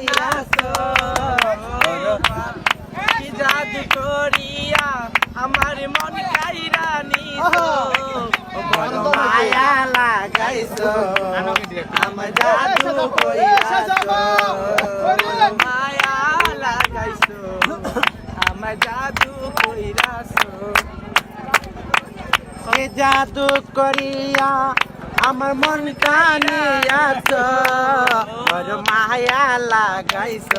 করিয়াছ কি জাদু করিয়া আমার মন কাইরা নিছ। বড় মায়া লাগাইছ আমার জাদু করিয়াছ মায়া লাগাইছ আমার জাদু এ জাদু করিয়া আমার মন কানিয়াছ ওর মায়া লাগাইছ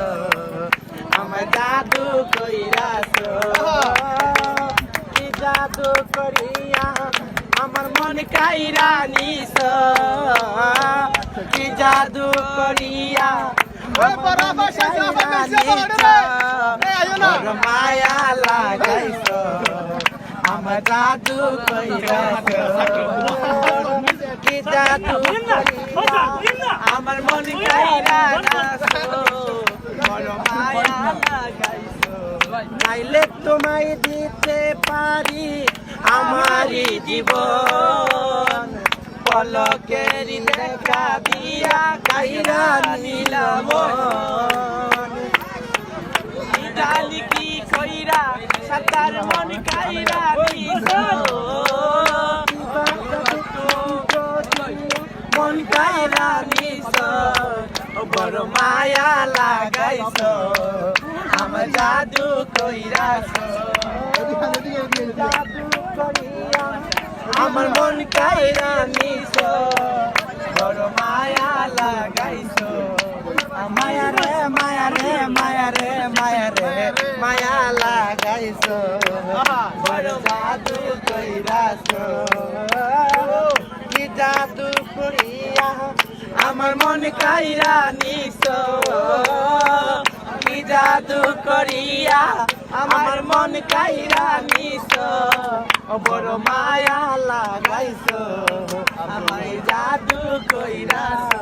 আমার জাদু কইরাছ। কি জাদু করিয়া আমার মন কাইরা নিছ? কি জাদু করিয়া মায়া লাগাইছ আমার জাদু কইরাছ। আমার মন কাইরা নাছ বড় মায়া লাগাইছ চাইলে তোমায় দিতে পারি আমারই জীবন। পলকের দেখা দিয়া কাইরা নিলাম। ডালি কি কইরা সাতার মন কাইরা মায়া লাগাইছ আমার জাদু কইরাছ। আমার মন কাইরা নিছ, বড় মায়া লাগাইছ। মায়া রে মায়া রে মায়া রে মায়া রে, মায়া লাগাইছ, বড় জাদু কইরাছ। আমার মন কাইরা নিছ। কি জাদু করিয়া আমার মন কাইরা নিছ। বড় মায়া লাগাইছ। আমার জাদু কইরাছ।